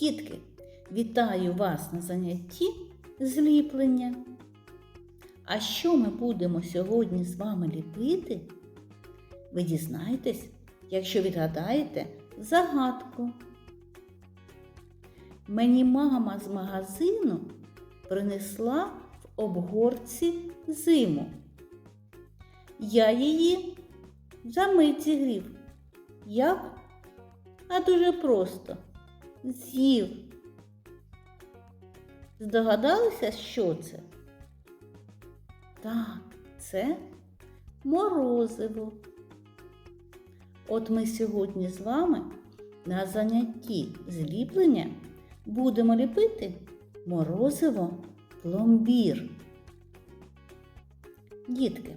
Дітки, вітаю вас на занятті зліплення. А що ми будемо сьогодні з вами ліпити? Ви дізнаєтесь, якщо відгадаєте загадку. Мені мама з магазину принесла в обгорці зиму. Я її за мить зігрів. Як? А дуже просто. З'їв. Здогадалися, що це? Так, це морозиво. От ми сьогодні з вами на занятті зліплення будемо ліпити морозиво пломбір. Дітки,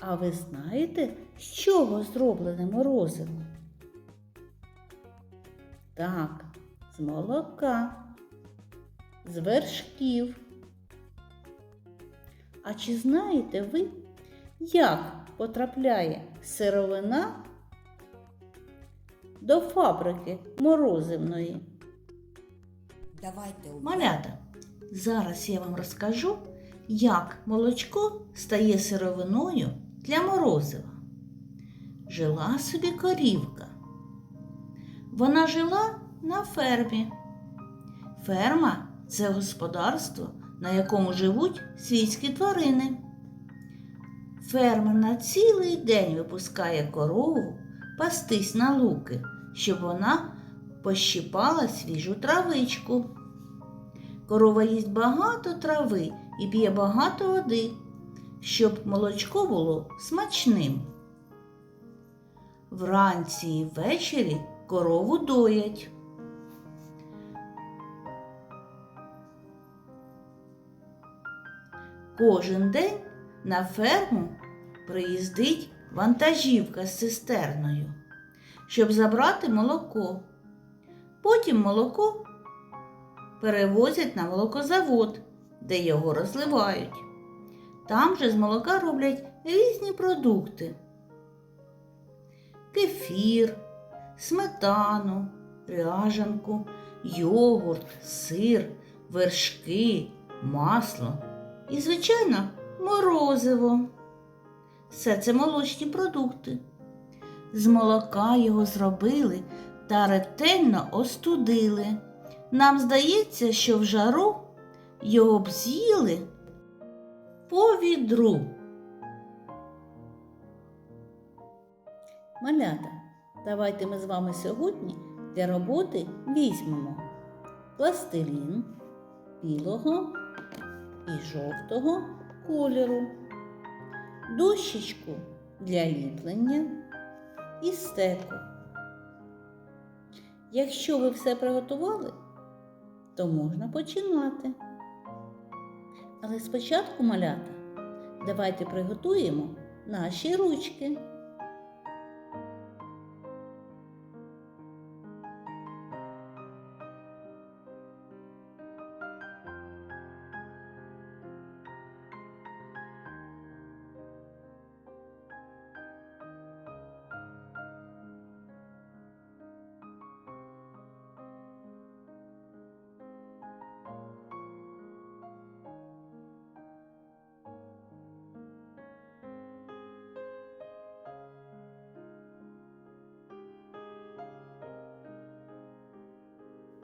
а ви знаєте, з чого зроблене морозиво? Так, з молока, з вершків. А чи знаєте ви, як потрапляє сировина до фабрики морозивної? Давайте Малята, зараз я вам розкажу, як молочко стає сировиною для морозива. Жила собі корівка. Вона жила на фермі. Ферма це господарство, на якому живуть свійські тварини. Фермер на цілий день випускає корову пастись на луки, щоб вона пощипала свіжу травичку. Корова їсть багато трави і п'є багато води, щоб молочко було смачним. Вранці і ввечері корову доять. Кожен день на ферму приїздить вантажівка з цистерною, щоб забрати молоко. Потім молоко перевозять на молокозавод, де його розливають. Там же з молока роблять різні продукти: кефір, сметану, ряжанку, йогурт, сир, вершки, масло і, звичайно, морозиво. Все це молочні продукти. З молока його зробили та ретельно остудили. Нам здається, що в жару його б з'їли по відру. Малята, давайте ми з вами сьогодні для роботи візьмемо пластилін білого і жовтого кольору, дощечку для ліплення і стеку. Якщо ви все приготували, то можна починати. Але спочатку, малята, давайте приготуємо наші ручки.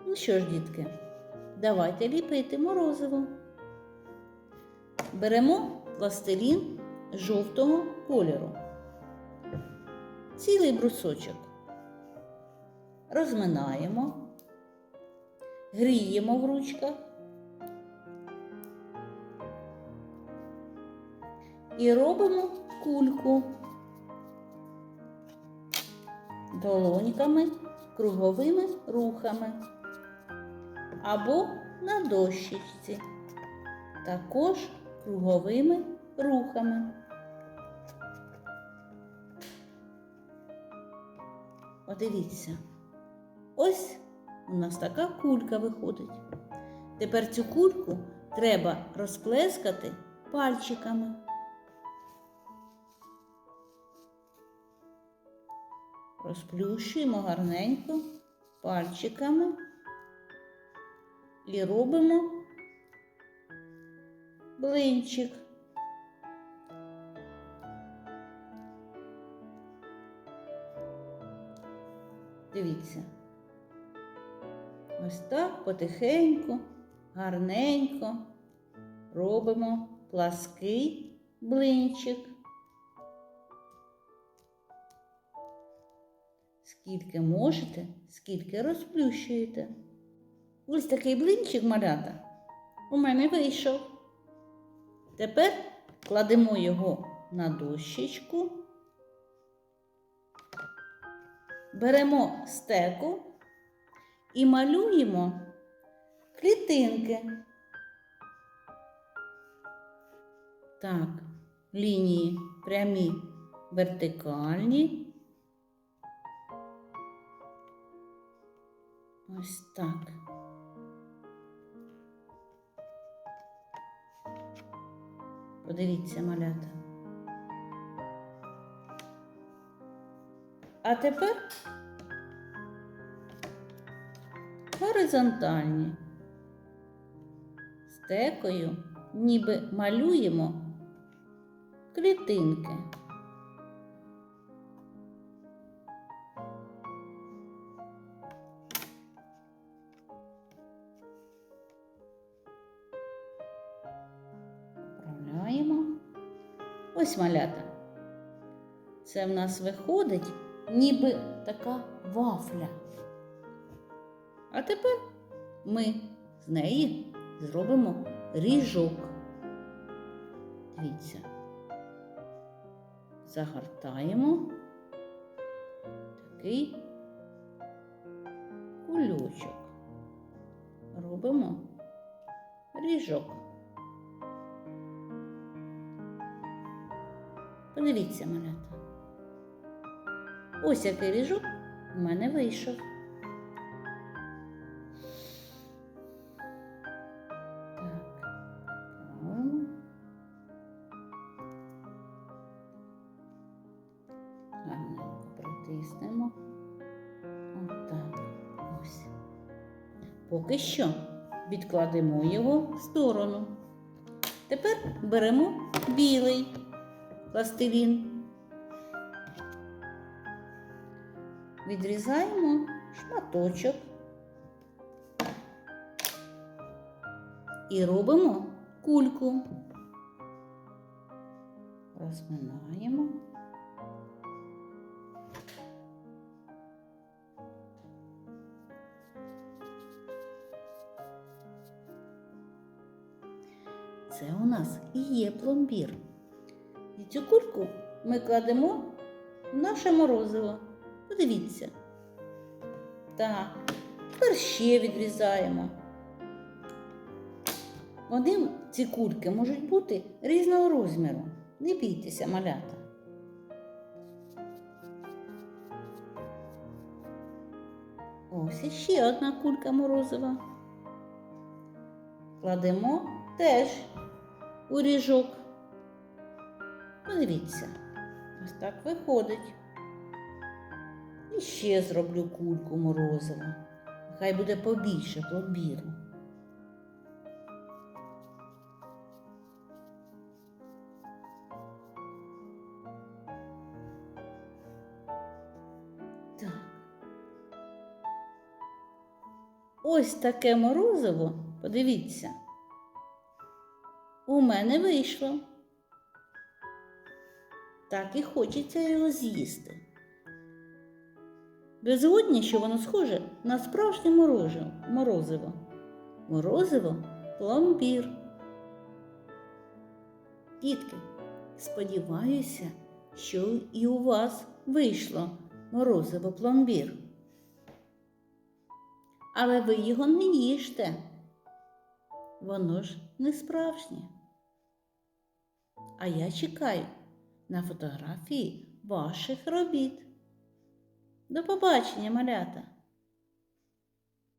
Ну що ж, дітки, давайте ліпити морозиво. Беремо пластилін жовтого кольору. Цілий брусочок. Розминаємо, гріємо в ручках і робимо кульку долоньками, круговими рухами або на дощечці, також круговими рухами. Подивіться, ось у нас така кулька виходить. Тепер цю кульку треба розплескати пальчиками. Розплющуємо гарненько пальчиками і робимо блинчик. Дивіться. Ось так потихеньку, гарненько робимо плаский блинчик. Скільки можете, скільки розплющуєте. Ось такий блинчик малята у мене вийшов. Тепер кладемо його на дощечку, беремо стеку і малюємо клітинки. Так, лінії прямі вертикальні. Ось так. Подивіться, малята. А тепер горизонтальні. Стекою ніби малюємо клітинки. Ось малята. Це в нас виходить ніби така вафля. А тепер ми з неї зробимо ріжок. Дивіться. Загортаємо такий кульочок. Робимо ріжок. Подивіться, малята. Ось який ріжок у мене вийшов. Притиснемо. Отак. Ось. Поки що відкладемо його в сторону. Тепер беремо білий пластилін. Відрізаємо шматочок і робимо кульку. Розминаємо. Це у нас і є пломбір. Цю кульку ми кладемо в наше морозиво. Подивіться. Так, тепер ще відрізаємо. Вони, ці кульки, можуть бути різного розміру. Не бійтеся, малята. Ось іще одна кулька морозива. Кладемо теж у ріжок. Подивіться, ось так виходить. І ще зроблю кульку морозива. Хай буде побільше пломбіру. Так. Ось таке морозиво, подивіться. У мене вийшло. Так і хочеться його з'їсти. Ви згодні, що воно схоже на справжнє морозиво. Морозиво пломбір. Дітки, сподіваюся, що і у вас вийшло морозиво пломбір. Але ви його не їжте. Воно ж не справжнє. А я чекаю на фотографії ваших робіт. До побачення, малята!